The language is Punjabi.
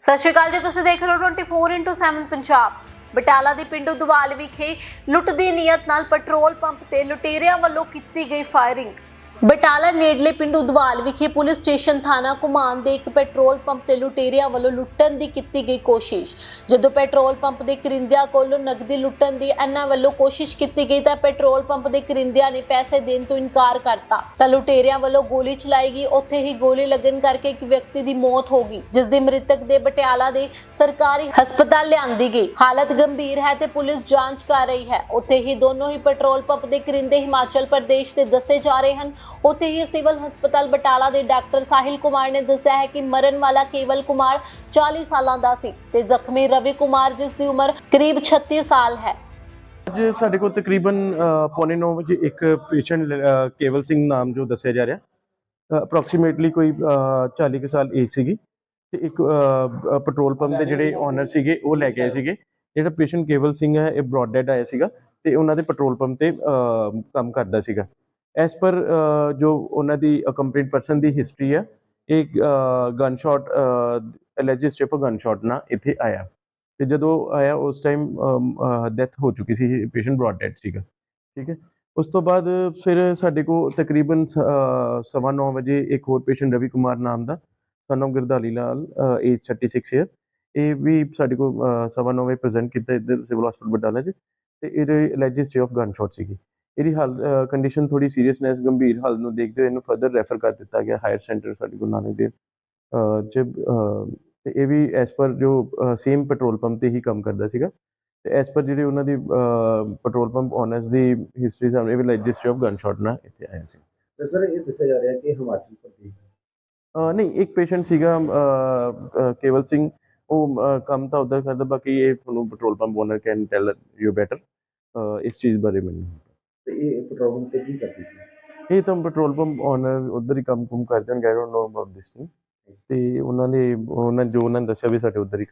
ਸਤਿ ਸ਼੍ਰੀ ਅਕਾਲ ਜੀ, ਤੁਸੀਂ ਦੇਖ ਰਹੇ ਹੋ 24x7 ਪੰਜਾਬ। ਬਟਾਲਾ ਦੇ ਪਿੰਡ ਦੁਵਾਲ ਵਿਖੇ ਲੁੱਟ ਦੀ ਨੀਅਤ ਨਾਲ ਪੈਟਰੋਲ ਪੰਪ ਤੇ ਲੁਟੇਰਿਆਂ ਵੱਲੋਂ ਕੀਤੀ ਗਈ ਫਾਇਰਿੰਗ। ਬਟਾਲਾ ਨੇੜਲੇ ਪਿੰਡ ਦੁਵਾਲ ਵਿਖੇ ਪੁਲਿਸ ਸਟੇਸ਼ਨ ਥਾਣਾ ਕੁਮਾਨ ਦੇ ਇੱਕ ਪੈਟਰੋਲ ਪੰਪ ਤੇ ਲੁਟੇਰਿਆਂ ਵੱਲੋਂ ਲੁੱਟਣ ਦੀ ਕੀਤੀ ਗਈ ਕੋਸ਼ਿਸ਼। ਜਦੋਂ ਪੈਟਰੋਲ ਪੰਪ ਦੇ ਕਰਿੰਦਿਆਂ ਕੋਲੋਂ ਨਕਦੀ ਲੁੱਟਣ ਦੀ ਇਹਨਾਂ ਵੱਲੋਂ ਕੋਸ਼ਿਸ਼ ਕੀਤੀ ਗਈ ਤਾਂ ਪੈਟਰੋਲ ਪੰਪ ਦੇ ਕਰਿੰਦਿਆਂ ਨੇ ਪੈਸੇ ਦੇਣ ਤੋਂ ਇਨਕਾਰ ਕਰਤਾ। ਤਾਂ ਲੁਟੇਰਿਆਂ ਵੱਲੋਂ ਗੋਲੀ ਚਲਾਈ ਗਈ। ਉੱਥੇ ਹੀ ਗੋਲੀ ਲੱਗਣ ਕਰਕੇ ਇੱਕ ਵਿਅਕਤੀ ਦੀ ਮੌਤ ਹੋ ਗਈ, ਜਿਸ ਦੀ ਮ੍ਰਿਤਕ ਦੇ ਬਟਿਆਲਾ ਦੇ ਸਰਕਾਰੀ ਹਸਪਤਾਲ ਲਿਆਂਦੀ ਗਈ। ਹਾਲਤ ਗੰਭੀਰ ਹੈ ਤੇ ਪੁਲਿਸ ਜਾਂਚ ਕਰ ਰਹੀ ਹੈ। ਉੱਥੇ ਹੀ ਦੋਨੋਂ ਹੀ ਪੈਟਰੋਲ ਪੰਪ ਦੇ ਕਰਿੰਦੇ ਹਿਮਾਚਲ ਪ੍ਰਦੇਸ਼ ਦੇ ਦੱਸੇ ਜਾ ਰਹੇ ਹਨ। ਉੱਥੇ ਹੀ ਸਿਵਲ ਹਸਪਤਾਲ ਬਟਾਲਾ ਦੇ ਡਾਕਟਰ ਸਾਹਿਲ ਕੁਮਾਰ ਨੇ ਦੱਸਿਆ ਹੈ ਕਿ ਮਰਨ ਵਾਲਾ ਕੇਵਲ ਕੁਮਾਰ 40 ਸਾਲਾਂ ਦਾ ਸੀ ਤੇ ਜ਼ਖਮੀ ਰਵੀ ਕੁਮਾਰ ਜਿਸ ਦੀ ਉਮਰ ਕਰੀਬ 36 ਸਾਲ ਹੈ। ਅੱਜ ਸਾਡੇ ਕੋਲ ਤਕਰੀਬਨ ਪੌਣੇ 9 ਵਜੇ ਇੱਕ ਪੇਸ਼ੈਂਟ ਕੇਵਲ ਸਿੰਘ ਨਾਮ ਜੋ ਦੱਸਿਆ ਜਾ ਰਿਹਾ। ਅਪਰੋਕਸੀਮੇਟਲੀ ਕੋਈ ਅ, 40 ਕੁ ਸਾਲ ਏਜ ਸੀਗੀ ਤੇ ਇੱਕ ਪੈਟਰੋਲ ਪੰਪ ਦੇ ਜਿਹੜੇ ਓਨਰ ਸੀਗੇ ਉਹ ਲੈ ਕੇ ਆਏ ਸੀਗੇ। ਜਿਹੜਾ ਪੇਸ਼ੈਂਟ ਕੇਵਲ ਸਿੰਘ ਹੈ ਇਹ ਬ੍ਰੌਡ ਡੈਡ ਆਇਆ ਸੀਗਾ ਤੇ ਉਹਨਾਂ ਦੇ ਪੈਟਰੋਲ ਪੰਪ ਤੇ ਕੰਮ ਕਰਦਾ ਸੀਗਾ। ਐਸ ਪਰ uh, ਜੋ ਉਹਨਾਂ ਦੀ ਕੰਪਲੀਟ ਪਰਸਨ ਦੀ ਹਿਸਟਰੀ ਹੈ ਇੱਕ gun shot alleged step gun shot ਨਾਲ ਇੱਥੇ ਆਇਆ। ਤੇ ਜਦੋਂ ਆਇਆ ਉਸ ਟਾਈਮ ਡੈਥ um, uh, ਹੋ ਚੁੱਕੀ ਸੀ ਪੇਸ਼ੈਂਟ ਬ੍ਰੌਡ ਡੈਡ ਸੀਗਾ। ਠੀਕ ਹੈ? ਉਸ ਤੋਂ ਬਾਅਦ ਫਿਰ ਸਾਡੇ ਕੋਲ ਤਕਰੀਬਨ ਸ- ਅਹ ਸਵਾ ਨੌ ਵਜੇ ਇੱਕ ਹੋਰ ਪੇਸ਼ੈਂਟ ਰਵੀ ਕੁਮਾਰ ਨਾਮ ਦਾ ਸਾਨੂੰ of Girdali Lal age 36 year ਇਹ ਵੀ ਸਾਡੇ ਕੋਲ ਅਹ, ਸਵਾ ਨੌ ਵਜੇ ਪ੍ਰੈਜ਼ੈਂਟ ਕੀਤਾ ਇੱਧਰ ਸਿਵਲ ਹਸਪੀਟਲ ਬਟਾਲਾ 'ਚ। ਤੇ ਇਹਦੇ alleged stay of gun shot ਸੀਗੀ। ਇਹਦੀ ਹਾਲ ਕੰਡੀਸ਼ਨ ਥੋੜੀ ਸੀਰੀਅਸਨੈਸ ਗੰਭੀਰ ਹਾਲਤ ਨੂੰ ਦੇਖਦੇ ਹੋਏ ਇਹਨੂੰ ਫਰਦਰ ਰੈਫਰ ਕਰ ਦਿੱਤਾ ਗਿਆ ਹਾਇਰ ਸੈਂਟਰ ਸਾਡੇ ਕੋਲ ਨਾਨਕ ਦੇਵ ਤੇ ਇਹ ਵੀ ਐਸ ਪਰ ਜੋ ਸੇਮ ਪੈਟਰੋਲ ਪੰਪ ਤੇ ਹੀ ਕੰਮ ਕਰਦਾ ਸੀਗਾ। ਤੇ ਐਸ ਪਰ ਜਿਹੜੇ ਉਹਨਾਂ ਦੀ ਪੈਟਰੋਲ ਪੰਪ ਓਨਰਸ ਦੀ ਹਿਸਟਰੀ ਸਾਹਮਣੇ ਇਹ ਵੀ ਰਜਿਸਟਰੀ ਆਫ ਗਨ ਸ਼ਾਟ ਨਾਲ ਇੱਥੇ ਆਇਆ ਸੀ। ਤੇ ਸਰ ਇਹ ਦੱਸਿਆ ਜਾ ਰਿਹਾ ਕਿ ਹਿਮਾਚਲ ਪ੍ਰਦੇਸ਼ ਨਹੀਂ ਇੱਕ ਪੇਸ਼ੈਂਟ ਸੀਗਾ ਕੇਵਲ ਸਿੰਘ। ਉਹ ਕੰਮ ਤਾਂ ਉਧਰ ਕਰਦਾ ਬਾਕੀ ਇਹ ਤੁਹਾਨੂੰ petrol pump owner can tell you better ਇਸ ਚੀਜ਼ ਬਾਰੇ ਮੈਨੂੰ। ਤੇ ਇਹ ਪੈਟਰੋਲ ਪੰਪ ਤੇ ਕੀ ਕਰਦੀ ਸੀ? ਇਹ ਤਾਂ ਪੈਟਰੋਲ ਪੰਪ ਓਨਰ ਉਧਰ ਹੀ ਕੰਮ ਕੁਮ ਕਰਦੇ ਹਨ don't know about this thing ਤੇ ਉਹਨਾਂ ਨੇ ਉਹਨਾਂ ਜੋ ਉਹਨਾਂ ਨੇ ਦੱਸਿਆ ਵੀ ਸਾਡੇ ਉਧਰ ਹੀ